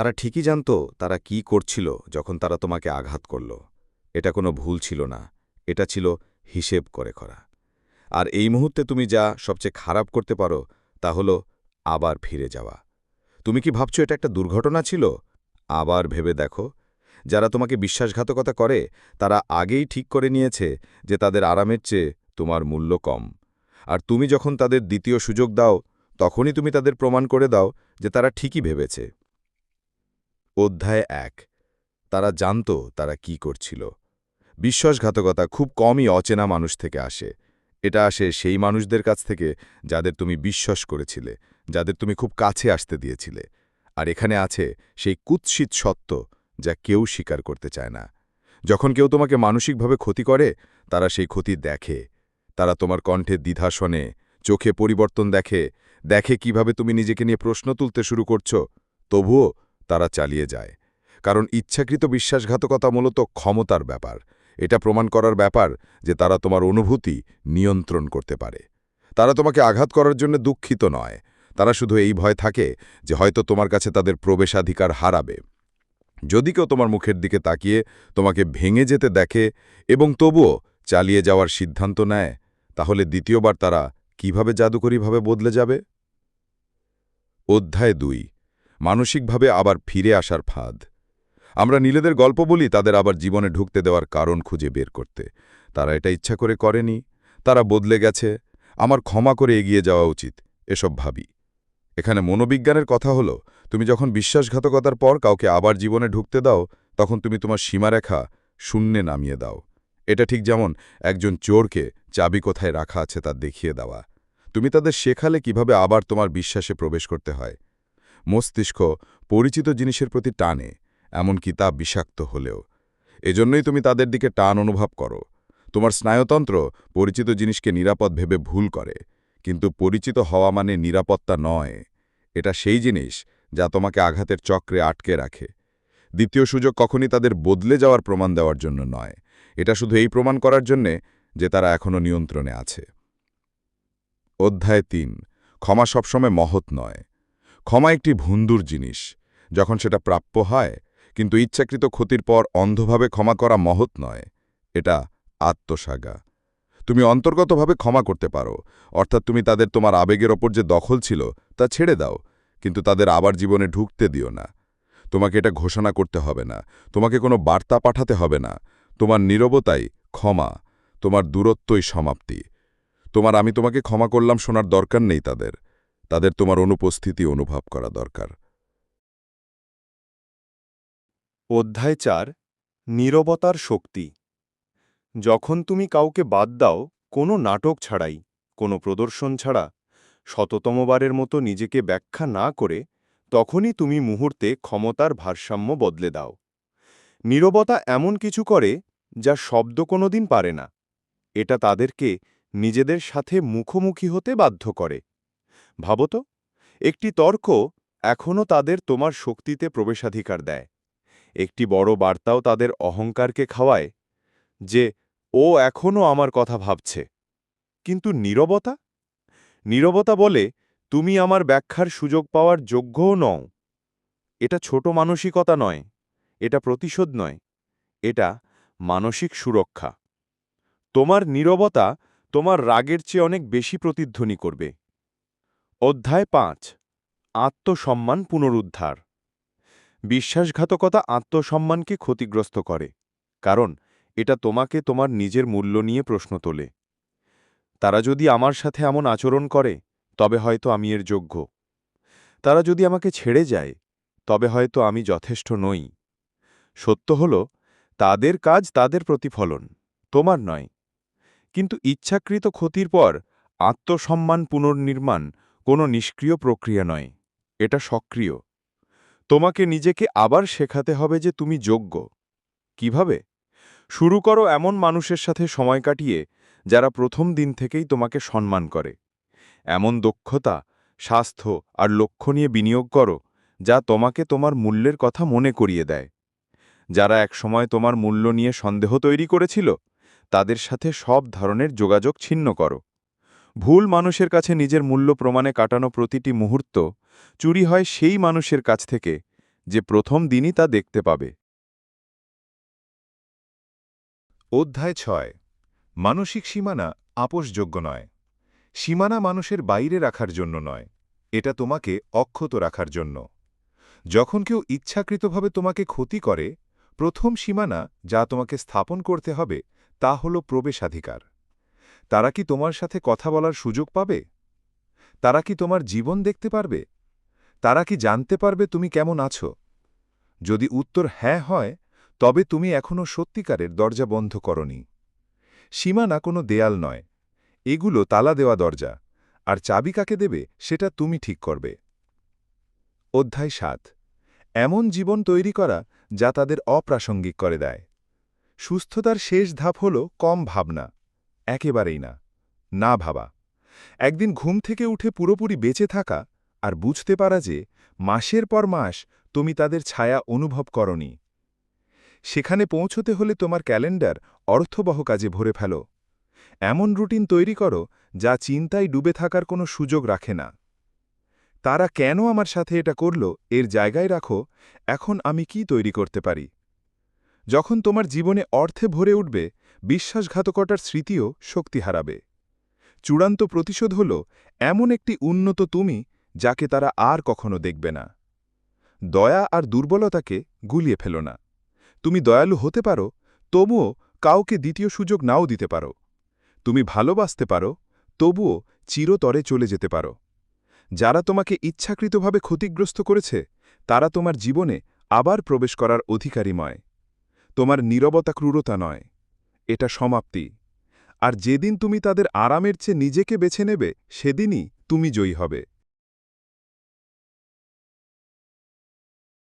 তারা ঠিকই জানত তারা কি করছিল যখন তারা তোমাকে আঘাত করল। এটা কোনো ভুল ছিল না, এটা ছিল হিসেব করে করা আর এই মুহূর্তে তুমি যা সবচেয়ে খারাপ করতে পারো তা হল আবার ফিরে যাওয়া। তুমি কি ভাবছ এটা একটা দুর্ঘটনা ছিল? আবার ভেবে দেখো। যারা তোমাকে বিশ্বাসঘাতকতা করে, তারা আগেই ঠিক করে নিয়েছে যে তাদের আরামের চেয়ে তোমার মূল্য কম। আর তুমি যখন তাদের দ্বিতীয় সুযোগ দাও, তখনই তুমি তাদের প্রমাণ করে দাও যে তারা ঠিকই ভেবেছে। অধ্যায় এক। তারা জানত তারা কি করছিল। বিশ্বাসঘাতকতা খুব কমই অচেনা মানুষ থেকে আসে। এটা আসে সেই মানুষদের কাছ থেকে যাদের তুমি বিশ্বাস করেছিলে, যাদের তুমি খুব কাছে আসতে দিয়েছিলে। আর এখানে আছে সেই কুৎসিত সত্য যা কেউ স্বীকার করতে চায় না। যখন কেউ তোমাকে মানসিকভাবে ক্ষতি করে, তারা সেই ক্ষতি দেখে। তারা তোমার কণ্ঠে দ্বিধা শোনে, চোখে পরিবর্তন দেখে দেখে কীভাবে তুমি নিজেকে নিয়ে প্রশ্ন তুলতে শুরু করছ। তবুও তারা চালিয়ে যায়। কারণ ইচ্ছাকৃত বিশ্বাসঘাতকতা মূলত ক্ষমতার ব্যাপার। এটা প্রমাণ করার ব্যাপার যে তারা তোমার অনুভূতি নিয়ন্ত্রণ করতে পারে। তারা তোমাকে আঘাত করার জন্য দুঃখিত নয়। তারা শুধু এই ভয় থাকে যে হয়তো তোমার কাছে তাদের প্রবেশাধিকার হারাবে। যদি কেউ তোমার মুখের দিকে তাকিয়ে তোমাকে ভেঙে যেতে দেখে এবং তবুও চালিয়ে যাওয়ার সিদ্ধান্ত নেয়, তাহলে দ্বিতীয়বার তারা কীভাবে জাদুকরীভাবে বদলে যাবে? অধ্যায় দুই। মানসিকভাবে আবার ফিরে আসার ফাঁদ। আমরা নীলেদের গল্প বলি, তাদের আবার জীবনে ঢুকতে দেওয়ার কারণ খুঁজে বের করতে। তারা এটা ইচ্ছা করে করেনি, তারা বদলে গেছে, আমার ক্ষমা করে এগিয়ে যাওয়া উচিত, এসব ভাবি। এখানে মনোবিজ্ঞানের কথা হলো, তুমি যখন বিশ্বাসঘাতকতার পর কাউকে আবার জীবনে ঢুকতে দাও, তখন তুমি তোমার সীমারেখা শূন্যে নামিয়ে দাও। এটা ঠিক যেমন একজন চোরকে চাবি কোথায় রাখা আছে তা দেখিয়ে দেওয়া। তুমি তাদের শেখালে কীভাবে আবার তোমার বিশ্বাসে প্রবেশ করতে হয়। মস্তিষ্ক পরিচিত জিনিসের প্রতি টানে, এমনকি তা বিষাক্ত হলেও। এজন্যই তুমি তাদের দিকে টান অনুভব করো। তোমার স্নায়ুতন্ত্র পরিচিত জিনিসকে নিরাপদ ভেবে ভুল করে, কিন্তু পরিচিত হওয়া মানে নিরাপত্তা নয়। এটা সেই জিনিস যা তোমাকে আঘাতের চক্রে আটকে রাখে। দ্বিতীয় সুযোগ কখনই তাদের বদলে যাওয়ার প্রমাণ দেওয়ার জন্য নয়। এটা শুধু এই প্রমাণ করার জন্যে যে তারা এখনও নিয়ন্ত্রণে আছে। অধ্যায় তিন। ক্ষমা সবসময় মহৎ নয়। ক্ষমা একটি ভুন্দুর জিনিস। যখন সেটা প্রাপ্য হয়, কিন্তু ইচ্ছাকৃত ক্ষতির পর অন্ধভাবে ক্ষমা করা মহৎ নয়, এটা আত্মসাগা। তুমি অন্তর্গতভাবে ক্ষমা করতে পারো, অর্থাৎ তুমি তাদের তোমার আবেগের ওপর যে দখল ছিল, তা ছেড়ে দাও, কিন্তু তাদের আবার জীবনে ঢুকতে দিও না। তোমাকে এটা ঘোষণা করতে হবে না, তোমাকে কোনো বার্তা পাঠাতে হবে না। তোমার নীরবতাই ক্ষমা, তোমার দূরত্বই সমাপ্তি। তোমার আমি তোমাকে ক্ষমা করলাম শোনার দরকার নেই তাদের। তাদের তোমার অনুপস্থিতি অনুভব করা দরকার। অধ্যায় চার, নীরবতার শক্তি। যখন তুমি কাউকে বাদ দাও, কোনো নাটক ছাড়াই, কোনো প্রদর্শন ছাড়া, শততমবারের মতো নিজেকে ব্যাখ্যা না করে, তখনই তুমি মুহূর্তে ক্ষমতার ভারসাম্য বদলে দাও। নীরবতা এমন কিছু করে, যা শব্দ কোনোদিন পারে না। এটা তাদেরকে নিজেদের সাথে মুখোমুখি হতে বাধ্য করে। ভাবত একটি তর্ক এখনও তাদের তোমার শক্তিতে প্রবেশাধিকার দেয়। একটি বড় বার্তাও তাদের অহংকারকে খাওয়ায় যে, ও এখনও আমার কথা ভাবছে। কিন্তু নীরবতা? নীরবতা বলে, তুমি আমার ব্যাখ্যার সুযোগ পাওয়ার যোগ্যও নও। এটা ছোট মানসিকতা নয়, এটা প্রতিশোধ নয়, এটা মানসিক সুরক্ষা। তোমার নীরবতা তোমার রাগের চেয়ে অনেক বেশি প্রতিধ্বনি করবে। অধ্যায় পাঁচ, আত্মসম্মান পুনরুদ্ধার। বিশ্বাসঘাতকতা আত্মসম্মানকে ক্ষতিগ্রস্ত করে, কারণ এটা তোমাকে তোমার নিজের মূল্য নিয়ে প্রশ্ন তোলে। তারা যদি আমার সাথে এমন আচরণ করে, তবে হয়তো আমি এর যোগ্য। তারা যদি আমাকে ছেড়ে যায়, তবে হয়তো আমি যথেষ্ট নই। সত্য হল, তাদের কাজ তাদের প্রতিফলন, তোমার নয়। কিন্তু ইচ্ছাকৃত ক্ষতির পর আত্মসম্মান পুনর্নির্মাণ কোনো নিষ্ক্রিয় প্রক্রিয়া নয়, এটা সক্রিয়। তোমাকে নিজেকে আবার শেখাতে হবে যে তুমি যোগ্য। কীভাবে? শুরু করো এমন মানুষের সাথে সময় কাটিয়ে যারা প্রথম দিন থেকেই তোমাকে সম্মান করে। এমন দক্ষতা, স্বাস্থ্য আর লক্ষ্য নিয়ে বিনিয়োগ করো যা তোমাকে তোমার মূল্যের কথা মনে করিয়ে দেয়। যারা একসময় তোমার মূল্য নিয়ে সন্দেহ তৈরি করেছিল, তাদের সাথে সব ধরনের যোগাযোগ ছিন্ন করো। ভুল মানুষের কাছে নিজের মূল্য প্রমাণে কাটানো প্রতিটি মুহূর্ত চুরি হয় সেই মানুষের কাছ থেকে, যে প্রথম দিনই তা দেখতে পাবে। অধ্যায় ছয়। মানসিক সীমানা আপোষযোগ্য নয়। সীমানা মানুষের বাইরে রাখার জন্য নয়, এটা তোমাকে অক্ষত রাখার জন্য। যখন কেউ ইচ্ছাকৃতভাবে তোমাকে ক্ষতি করে, প্রথম সীমানা যা তোমাকে স্থাপন করতে হবে, তা হল প্রবেশাধিকার। তারা কি তোমার সাথে কথা বলার সুযোগ পাবে? তারা কি তোমার জীবন দেখতে পারবে? তারা কি জানতে পারবে তুমি কেমন আছো? যদি উত্তর হ্যাঁ হয়, তবে তুমি এখনও সত্যিকারের দরজা বন্ধ করনি। সীমানা কোনো দেয়াল নয়। এগুলো তালা দেওয়া দরজা, আর চাবি কাকে দেবে সেটা তুমি ঠিক করবে। অধ্যায় সাত। এমন জীবন তৈরি করা যা তাদের অপ্রাসঙ্গিক করে দেয়। সুস্থতার শেষ ধাপ হল কম ভাবনা। একেবারেই না। না ভাবা। একদিন ঘুম থেকে উঠে পুরোপুরি বেঁচে থাকা আর বুঝতে পারা যে মাসের পর মাস তুমি তাদের ছায়া অনুভব করনি। সেখানে পৌঁছতে হলে তোমার ক্যালেন্ডার অর্থবহ কাজে ভরে ফেলো। এমন রুটিন তৈরি করো যা চিন্তায় ডুবে থাকার কোনো সুযোগ রাখে না। তারা কেন আমার সাথে এটা করল এর জায়গায় রাখো, এখন আমি কি তৈরি করতে পারি? যখন তোমার জীবনে অর্থে ভরে উঠবে, বিশ্বাসঘাতকতার স্মৃতিও শক্তি হারাবে। চূড়ান্ত প্রতিশোধ হল, এমন একটি উন্নত তুমি, যাকে তারা আর কখনো দেখবে না। দয়া আর দুর্বলতাকে গুলিয়ে ফেলো না। তুমি দয়ালু হতে পারো, তবুও কাউকে দ্বিতীয় সুযোগ নাও দিতে পারো। তুমি ভালোবাসতে পারো, তবুও চিরতরে চলে যেতে পারো। যারা তোমাকে ইচ্ছাকৃতভাবে ক্ষতিগ্রস্ত করেছে, তারা তোমার জীবনে আবার প্রবেশ করার অধিকারীময়। তোমার নীরবতা ক্রূরতা নয়। এটা সমাপ্তি। আর যেদিন তুমি তাদের আরামের চেয়ে নিজেকে বেছে নেবে, সেদিনই তুমি জয়ী হবে।